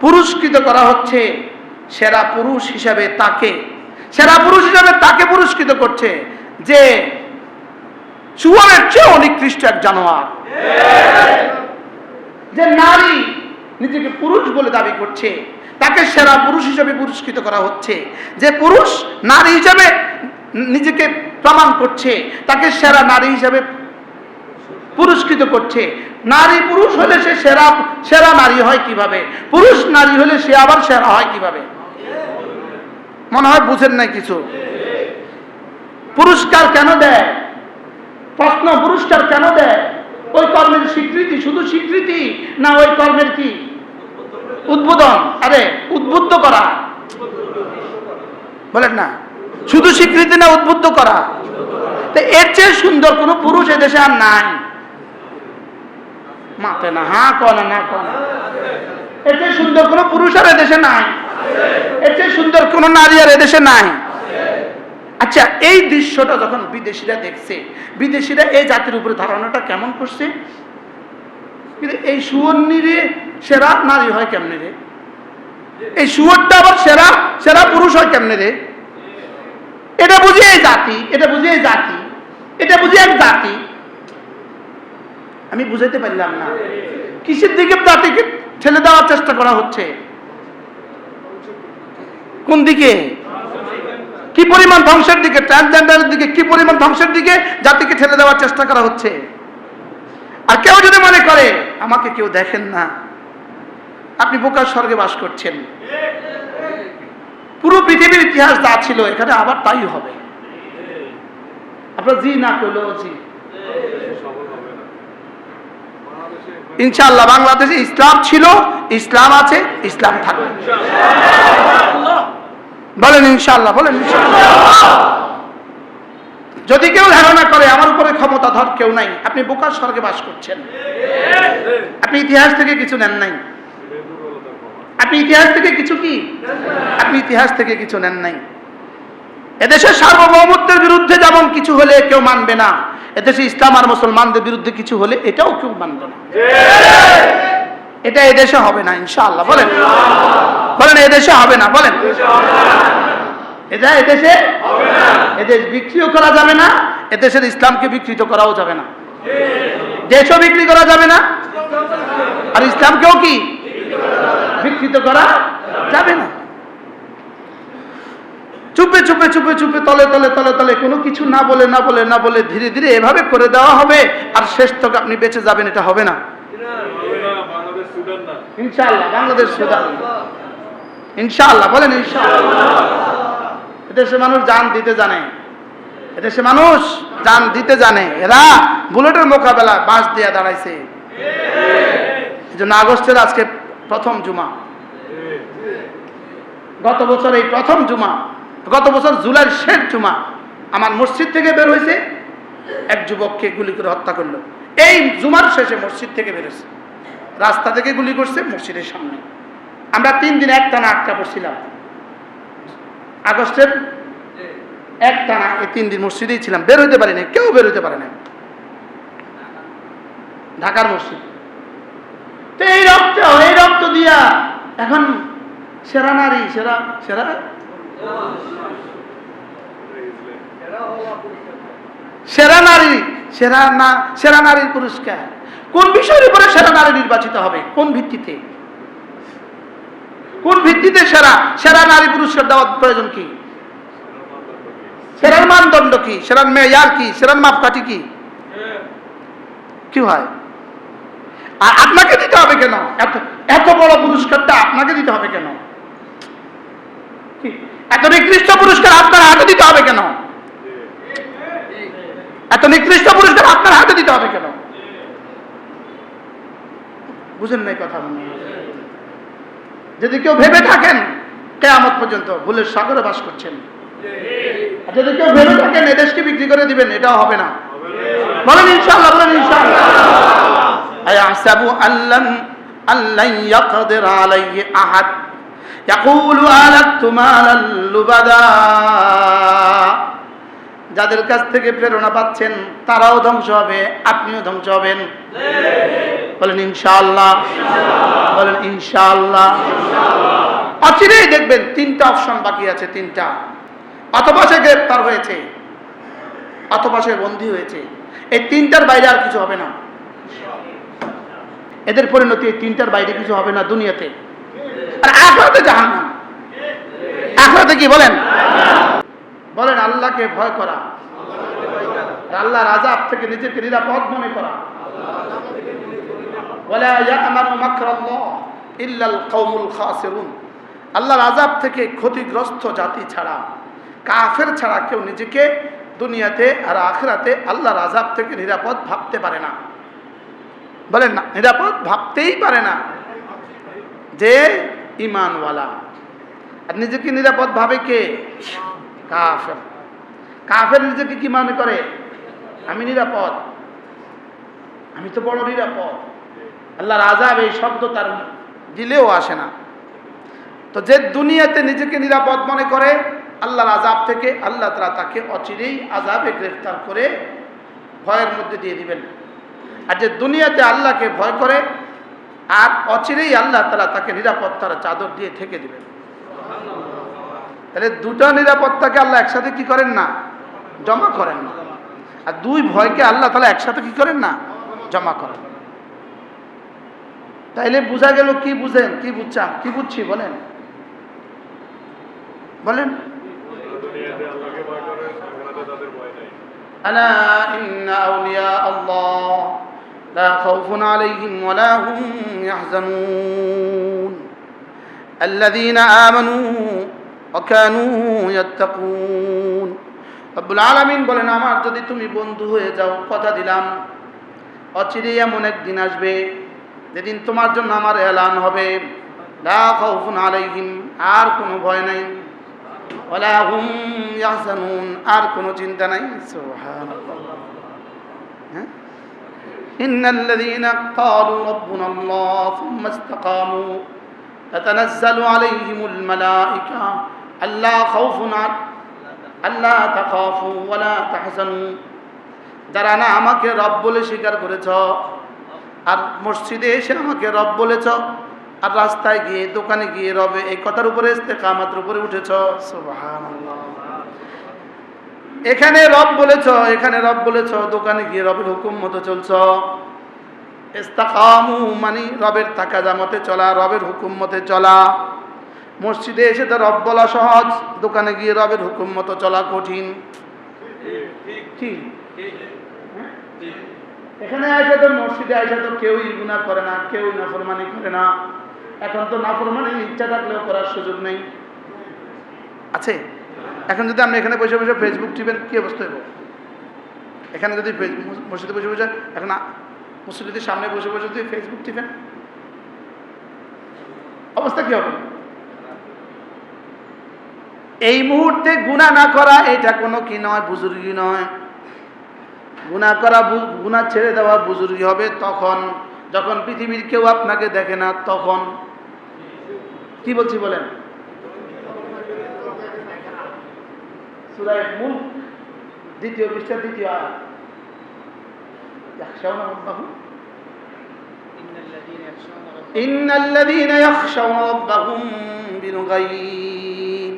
পুরস্কৃত করা হচ্ছে সেরা পুরুষ হিসাবে তাকে। সেরা পুরুষ হিসাবে তাকে পুরস্কৃত করছে যে চুয়ারের চেয়ে অনিকৃষ্ট এক জানোয়ার। যে নারী নিজেকে পুরুষ বলে দাবি করছে, তাকে সেরা পুরুষ হিসেবে পুরস্কৃত করা হচ্ছে। যে পুরুষ নারী হিসেবে নিজেকে প্রমাণ করছে, তাকে সেরা নারী হিসেবে পুরস্কৃত করছে। নারী পুরুষ হলে সে সেরা সেরা নারী হয় কীভাবে? পুরুষ নারী হলে সে আবার সেরা হয় কীভাবে? মনে হয় বুঝেন নাই কিছু? পুরস্কার কেন দেয়? প্রশ্ন, পুরস্কার কেন দেয়? ওই কর্মের স্বীকৃতি, শুধু স্বীকৃতি না ওই কর্মের কি? উদ্বোধন। আরে, উদ্বুদ্ধ করা। বলেন না। শুধু স্বীকৃতি না উদ্বুদ্ধ করা। তো এর চেয়ে সুন্দর কোনো পুরুষ এদেশে আর নাই। মাতে না, হা কনা না কনা এর চেয়ে সুন্দর কোনো পুরুষ আর এদেশে নাই। এর চেয়ে সুন্দর কোনো নারী আর এদেশে নাই। আচ্ছা এই দৃশ্যটা যখন বিদেশিরা দেখছে, বিদেশিরা এই জাতির উপরে ধারণাটা কেমন করছে? কিন্তু এই সুবর্ণীরে সেরা নারী হয় কেমনে রে? এই সুয়রটা আবার সেরা সেরা পুরুষ হয় কেমনে রে? এটা বুঝি এই জাতি, এটা বুঝি এই জাতি, এটা বুঝি এক জাতি। আমি বুঝাইতে পারলাম না। কিসের দিকে জাতিকে ঠেলে দেওয়ার চেষ্টা করা হচ্ছে? কোন দিকে? কি পরিমাণ ধ্বংসের দিকে? ট্রান্সজেন্ডারের দিকে কি পরিমাণ ধ্বংসের দিকে জাতিকে ঠেলে দেওয়ার চেষ্টা করা হচ্ছে? আর কেউ যদি মনে করে, আমাকে কেউ দেখেন না। আপনি বোকার স্বর্গে বাস করছেন। পুরো পৃথিবীর ইতিহাস যা ছিল, এখানে আবার তাই হবে। আপনার জি না করলেও জি। ইনশাআল্লাহ বাংলাদেশে ইসলাম ছিল, ইসলাম আছে, ইসলাম থাকবে। বলেন ইনশাআল্লাহ, বলেন যদি কেউ ধারণা করে, আমার উপরে ক্ষমতা ধর, কেউ নাই। আপনি বোকার স্বর্গে বাস করছেন। আপনি ইতিহাস থেকে কিছু নেন নাই। আপনি ইতিহাস থেকে কিছু কি? আপনি ইতিহাস থেকে কিছু নেন নাই। এদেশের সার্বভৌমত্বের বিরুদ্ধে যেমন কিছু হলে কেউ মানবে না, এদেশে ইসলাম আর মুসলমানদের বিরুদ্ধে কিছু হলে এটাও কেউ মানবে না। এটা এদেশে হবে না, ইনশাআল্লাহ, বলেন। বলেন, এদেশে হবে না, বলেন। এটা এদেশে এদেশ বিক্রিও করা যাবে না, এদেশের ইসলামকে বিকৃত করাও যাবে না। দেশও বিক্রি করা যাবে না, আর ইসলামকেও কি? বিকৃত করা যাবে না। চুপে চুপে চুপে চুপে, তলে তলে তলে তলে কোনো কিছু না বলে না বলে না বলে ধীরে ধীরে এভাবে করে দেওয়া হবে আর শেষ তক আপনি বেঁচে যাবেন, এটা হবে না। ইনশাআল্লাহ, বাংলাদেশ সুদান। বলেন ইনশাআল্লাহ। এদেশে মানুষ জান দিতে জানে। এদেশে মানুষ জান দিতে জানে। এরা বুলেটের মোকাবেলা বাঁশ দিয়ে দাঁড়াইছে। এই জন্য আগস্টের আজকে প্রথম জুমা। গত বছর এই প্রথম জুমা। গত বছর জুলাইয়ের শেষ জুমা আমার মসজিদ থেকে বের হয়েছে। এক যুবককে গুলি করে হত্যা করল। এই জুমার শেষে মসজিদ থেকে বেরোছে রাস্তা থেকে গুলি করছে মসজিদের সামনে। আমরা তিন দিন এক টানা আটকা পড়ছিলাম। আগস্টের এক টানা এই তিন দিন মসজিদেই ছিলাম। বের হইতে পারি না কেউ বের হইতে পারে না ঢাকার মসজিদ। তো এই রক্ত এই রক্ত দিয়া এখন সেরা নারী, সেরা সেরা সেরা নারী, সেরা না, সেরা নারীর পুরস্কার। কোন বিষয়ের উপরে সেরা নারী নির্বাচিত হবে? কোন ভিত্তিতে? কোন ভিত্তিতে সেরা সেরা নারী পুরস্কার দেওয়ার প্রয়োজন কি? সেরার মানদণ্ড কি? সেরার মেয়ার কি? সেরার মাপকাঠি কি? কি হয়? আর আপনাকে দিতে হবে কেন? এত এত বড় পুরস্কারটা আপনাকে দিতে হবে কেন? এত নিকৃষ্ট পুরস্কার আপনার হাতে দিতে হবে কেন? এত নিকৃষ্ট পুরস্কার আপনার হাতে দিতে হবে কেন? বুঝেন নাই কথা মনে যদি কেউ ভেবে থাকেন, কেয়ামত পর্যন্ত ভুলের সাগরে বাস করছেন। যদি কেউ ভেবে থাকেন এদেশকে বিক্রি করে দিবেন, এটাও হবে না। বলেন ইনশাআল্লাহ বলেন ইনশাআল্লাহ। আয়াহসাবু আল্লান আল্লান আহাদ। যাদের কাছ থেকে প্রেরণা পাচ্ছেন, তারাও ধ্বংস হবে, আপনিও ধ্বংস হবেন। বলেন ইনশাআল্লাহ। বলেন ইনশাআল্লাহ। অচিরেই দেখবেন তিনটা অপশন বাকি আছে, তিনটা। অথবা সে গ্রেপ্তার হয়েছে, অথবা সে বন্দী হয়েছে। এই তিনটার বাইরে আর কিছু হবে না। এদের পরিণতি এই তিনটার বাইরে কিছু হবে না দুনিয়াতে। আখরাতে জাহান আখরাতে কি বলেন? বলেন, আল্লাহকে ভয় করা। আল্লাহ রাজাব থেকে নিজেকে নিরাপদ মনে করা। আল্লাহর আজাব থেকে ক্ষতিগ্রস্ত জাতি ছাড়া, কাফের ছাড়া কেউ নিজেকে দুনিয়াতে আর আখরাতে আল্লাহর আজাব থেকে নিরাপদ ভাবতে পারে না। বলেন, না, নিরাপদ ভাবতেই পারে না যে ইমানওয়ালা আর নিজেকে নিরাপদ ভাবে কে? কাফের। কাফের নিজেকে কি মনে করে? আমি নিরাপদ। আমি তো বড় নিরাপদ। আল্লাহর আজাব এই শব্দ তার দিলেও আসে না। তো যে দুনিয়াতে নিজেকে নিরাপদ মনে করে, আল্লাহর আজাব থেকে আল্লাহ তারা তাকে অচিরেই আজাবে গ্রেফতার করে ভয়ের মধ্যে দিয়ে দিবেন। আর যে দুনিয়াতে আল্লাহকে ভয় করে আর অচিরেই আল্লাহ তালা তাকে নিরাপত্তার চাদর দিয়ে ঠেকে দিবেন। তাহলে দুটো নিরাপত্তাকে আল্লাহ একসাথে কি করেন না? জমা করেন না। আর দুই ভয়কে আল্লাহ তালা একসাথে কি করেন না? জমা করেন। তাইলে বোঝা গেল কি বুঝেন কি বুঝছাম কি বুঝছি বলেন। বলেন। করে لا خوف عليهم ولا هم يحزنون الذين آمنوا وكانوا يتقون রব্বুল আলামিন বলেন আমার যদি তুমি বন্ধু হয়ে যাও কথা দিলাম অচিরে এমন একদিন আসবে যেদিন তোমার জন্য আমার এলান হবে লা খাউফুন আলাইহিম আর কোনো ভয় নাই ওয়ালা হুম ইয়াহজানুন আর কোনো চিন্তা নাই সুবহানাল্লাহ হ্যাঁ إن الذين قالوا ربنا الله ثم استقاموا تتنزل عليهم الملائكة ألا خوف عليهم আল্লাহ তাখাফু ওয়ালা তাহজানু যারা না আমাকে রব বলে স্বীকার করেছ আর মসজিদে এসে আমাকে রব বলেছ আর রাস্তায় গিয়ে দোকানে গিয়ে রবে এই কথার উপরে কামাতের উপরে উঠেছ সুবহানাল্লাহ এখানে রব বলেছ, এখানে রব বলেছ, দোকানে গিয়ে রবের হুকুম মতো চলছ। ইস্তাকামু মানে রবের তাকাজা মতে চলা, রবের হুকুম মতে চলা। মসজিদে এসে তো রব বলা সহজ, দোকানে গিয়ে রবের হুকুম মতো চলা কঠিন। কি? হ্যাঁ? এখানে আসে তো মসজিদে আসে তো কেউই গুণা করে না, কেউই নাফরমানি করে না। এখন তো নাফরমানির ইচ্ছা থাকলেও করার সুযোগ নেই। আছে? এখন যদি আপনি এখানে বসে বসে ফেসবুক টিপেন, কি অবস্থা হইব? এখানে যদি মসজিদে বসে বসে, এখন মসজিদের সামনে বসে বসে যদি ফেসবুক টিপেন, অবস্থা কি হবে? এই মুহূর্তে গুণা না করা, এটা কোনো কি নয়, বুজুর্গি নয়। গুণা করা গুণা ছেড়ে দেওয়া বুজুর্গি হবে তখন, যখন পৃথিবীর কেউ আপনাকে দেখে না, তখন। কি বলছি বলেন? সুরায় মুল্ক দ্বিতীয় পৃষ্ঠা দ্বিতীয় আয়াত يخشون ربهم إن الذين يخشون ربهم بالغيب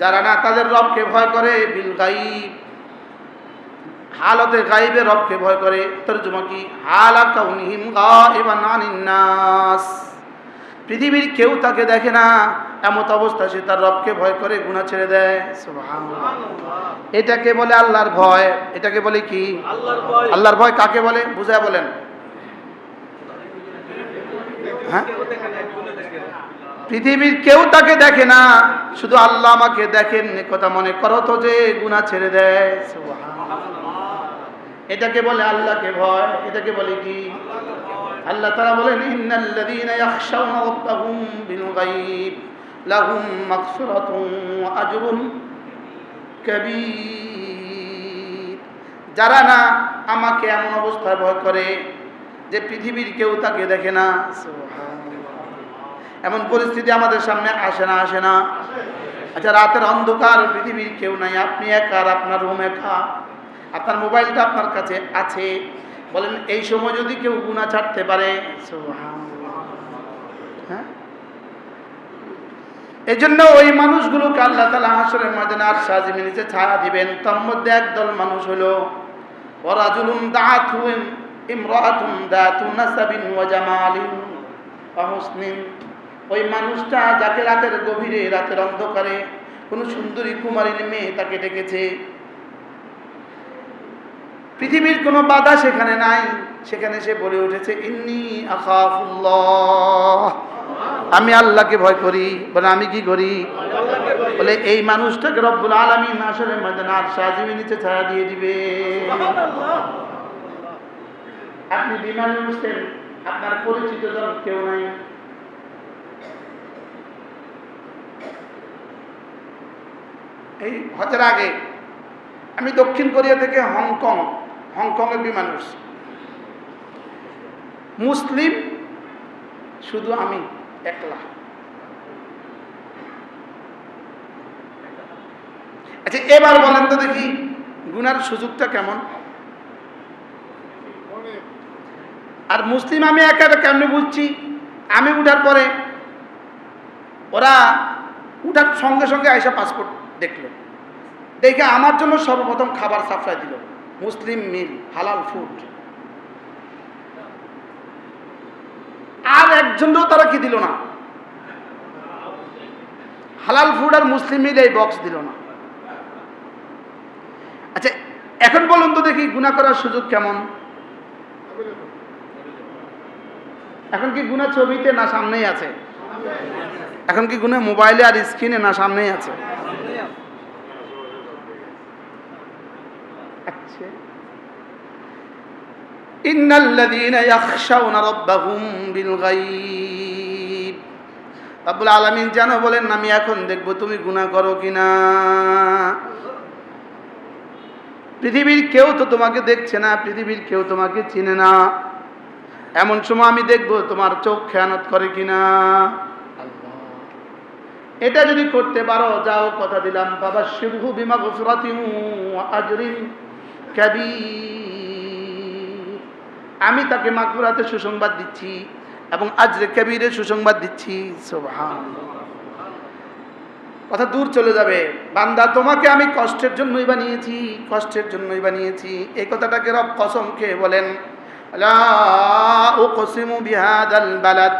যারা না তাদের রবকে ভয় করে বিল গাইব হালতে গাইবে রবকে ভয় করে তর্জমা কি হালা কাউনিহিম গাইবান আনিন নাস পৃথিবীর কেউ তাকে দেখে না এমত অবস্থা সে তার রবকে ভয় করে গুণা ছেড়ে দেয়। এটাকে বলে আল্লাহর ভয়। এটাকে বলে কি? আল্লাহর ভয়। কাকে বলে? বুঝায় বলেন। হ্যাঁ? পৃথিবীর কেউ তাকে দেখে না। শুধু আল্লাহ আমাকে দেখেন কথা মনে করো তো যে গুণা ছেড়ে দেয়। এটাকে বলে আল্লাহকে ভয়। এটাকে বলে কি? আল্লাহ তারা বলেন ইন্নাল্লাযীনা ইয়াখশাউনা রাব্বাহুম বিল গায়ব। লাহুম মাগফিরাতুন ওয়া আজরুন কবির। যারা না আমাকে এমন অবস্থায় ভয় করে যে পৃথিবীর কেউ তাকে দেখে না। এমন পরিস্থিতি আমাদের সামনে আসে না আসে না। আচ্ছা রাতের অন্ধকার পৃথিবীর কেউ নাই। আপনি একা আর আপনার রুম একা। আপনার মোবাইলটা আপনার কাছে আছে। বলেন এই সময় যদি কেউ গুণা ছাড়তে পারে। সুবহানাল্লাহ। হ্যাঁ এই জন্য ওই মানুষগুলোকে আল্লাহ তালা হাসরের ময়দানে আর সাজিমে নিচে ছায়া দিবেন। তার মধ্যে একদল মানুষ হলো ওরাজুলুম দাঁতু ইমরাতুন দাতু নাসাবিন ওয়া জামালিন ওয়া ওই মানুষটা যাকে রাতের গভীরে, রাতের অন্ধকারে কোনো সুন্দরী কুমারী মেয়ে তাকে ডেকেছে। পৃথিবীর কোনো বাধা সেখানে নাই। সেখানে সে বলে উঠেছে, ইন্নি আখাফুল্লাহ। আমি আল্লাহকে ভয় করি বলে আমি কি করি? বলে এই মানুষটাকে রব্বুল আলমী আসলে ময়দান আর সাজিমি নিচে ছায়া দিয়ে দিবে। আপনি বিমানে উঠছেন আপনার পরিচিত জন কেউ নাই। এই হজের আগে আমি দক্ষিণ কোরিয়া থেকে হংকং হংকংয়ের বিমান উঠছি। মুসলিম শুধু আমি। একলা আচ্ছা এবার বলেন তো দেখি, গুনার সুযোগটা কেমন? আর মুসলিম আমি একা কেমনি বুঝছি? আমি উঠার পরে ওরা উঠার সঙ্গে সঙ্গে আইসা পাসপোর্ট দেখল। দেখে আমার জন্য সর্বপ্রথম খাবার সাপ্লাই দিল। মুসলিম মিল, হালাল ফুড আর একজনও তারা কি দিল না? হালাল ফুড আর মুসলিম মিল এই বক্স দিল না। আচ্ছা এখন বলুন তো দেখি গুণা করার সুযোগ কেমন? এখন কি গুণা ছবিতে না সামনেই আছে? এখন কি গুণা মোবাইলে আর স্ক্রিনে না সামনেই আছে আচ্ছা ইন্নাল্লাযীনা ইয়াখশাউনা রাব্বাহুম বিল গায়ব রব্বুল আলামিন জানো বলেন আমি এখন দেখব তুমি গুনাহ করো কিনা। পৃথিবীর কেউ তো তোমাকে দেখছে না পৃথিবীর কেউ তোমাকে চিনে না। এমন সময় আমি দেখব তোমার চোখ খেয়ানত করে কিনা। এটা যদি করতে পারো যাও কথা দিলাম। বাবা শিবহু বিমা গফরাতি আজরিন কাবীর। আমি তাকে মাকবুরাতে সুসংবাদ দিচ্ছি এবং আজরে কবিরের সুসংবাদ দিচ্ছি। কথা দূর চলে যাবে। বান্দা, তোমাকে আমি কষ্টের জন্যই বানিয়েছি, কষ্টের জন্যই বানিয়েছি। এই কথাটাকে রব কসম খেয়ে বলেন বালাদ।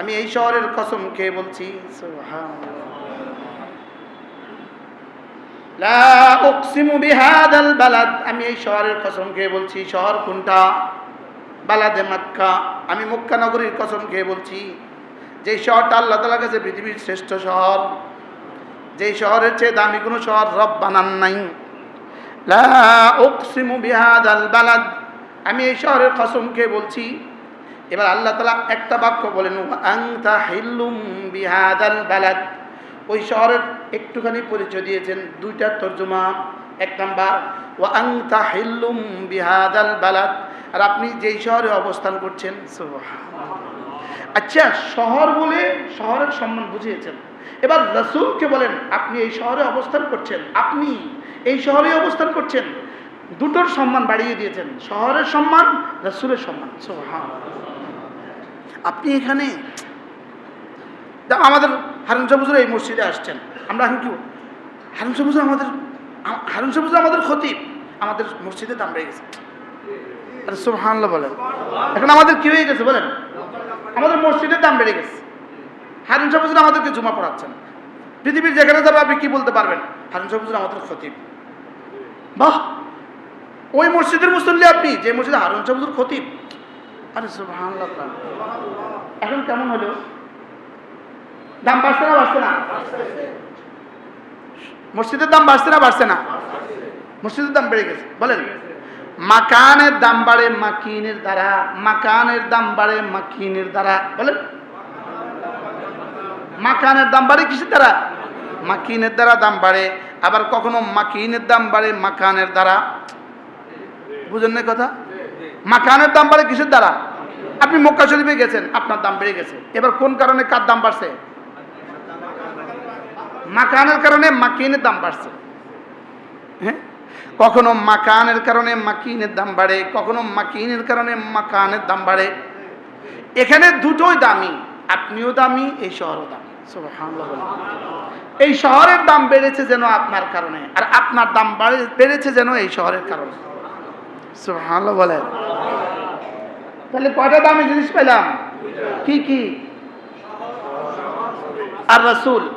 আমি এই শহরের কসম খেয়ে বলছি লা বালাদ। আমি এই শহরের কসম খেয়ে বলছি, শহর কোনটা? বালাদে মাক্কা। আমি মক্কা নগরীর কসম খেয়ে বলছি যে শহরটা আল্লাহ তালার কাছে পৃথিবীর শ্রেষ্ঠ শহর, যেই শহরের চেয়ে দামি কোনো শহর রব বানান নাই। বালাদ। আমি এই শহরের কসম খেয়ে বলছি, এবার আল্লাহ তালা একটা বাক্য বলেন বিহাদাল বালাদ। ওই শহরের একটুখানি পরিচয় দিয়েছেন দুইটার তর্জমা, এক নাম্বার ও আংতা হিল্লুম বিহাদাল বালাদ। আর আপনি যেই শহরে অবস্থান করছেন। আচ্ছা শহর বলে শহরের সম্মান বুঝিয়েছেন। এবার রসুলকে বলেন আপনি এই শহরে অবস্থান করছেন। আপনি এই শহরে অবস্থান করছেন। দুটোর সম্মান বাড়িয়ে দিয়েছেন। শহরের সম্মান রসুলের সম্মান। আপনি এখানে আমাদের হারুন সাবুজুর এই মসজিদে আসছেন। আমরা এখন কি হারুন সাবুজুর আমাদের হারুন সাবুজুর আমাদের খতিব। আমাদের মসজিদে দাম বেড়ে গেছে। আরে সুবহানাল্লাহ বলেন। এখন আমাদের কি হয়ে গেছে বলেন? আমাদের মসজিদের দাম বেড়ে গেছে। হারুন সাবুজুর আমাদেরকে জমা পড়াচ্ছেন। পৃথিবীর যেখানে যাবে আপনি কি বলতে পারবেন? হারুন সাবুজুর আমাদের খতিব। বাহ! ওই মসজিদের মুসল্লি আপনি, যে মসজিদে হারুন সাবুজুর খতিব। আরে সুবহানাল্লাহ। এখন কেমন হলো? দাম বাড়ছে না বাড়ছে না? মসজিদের দাম বাড়ছে না বাড়ছে না? মসজিদের দাম বেড়ে গেছে। বলেন। মাকানের দাম বাড়ে মাকিনের দ্বারা, মাকানের দাম বাড়ে মাকিনের দ্বারা। বলেন। মাকানের দাম বাড়ে কিসের দ্বারা? মাকিনের দ্বারা দাম বাড়ে। আবার কখনো মাকিনের দাম বাড়ে মাকানের দ্বারা? বুঝেন না কথা? মাকানের দাম বাড়ে কিসের দ্বারা? আপনি মক্কা শরীফে গেছেন, আপনার দাম বেড়ে গেছে। এবার কোন কারণে কার দাম বাড়ছে? মাকানের কারণে মাকিনের দাম বাড়ছে। হ্যাঁ? কখনো মাকানের কারণে মাকিনের দাম বাড়ে, কখনো মাকিনের কারণে মাকানের দাম বাড়ে। এখানে দুটোই দামি, আপনিও দামি, এই শহরও দামি। এই শহরের দাম বেড়েছে যেন আপনার কারণে, আর আপনার দাম বেড়েছে যেন এই শহরের কারণে। তাহলে কয়টা দামি জিনিস পেলাম? কি কি? আর রসুল।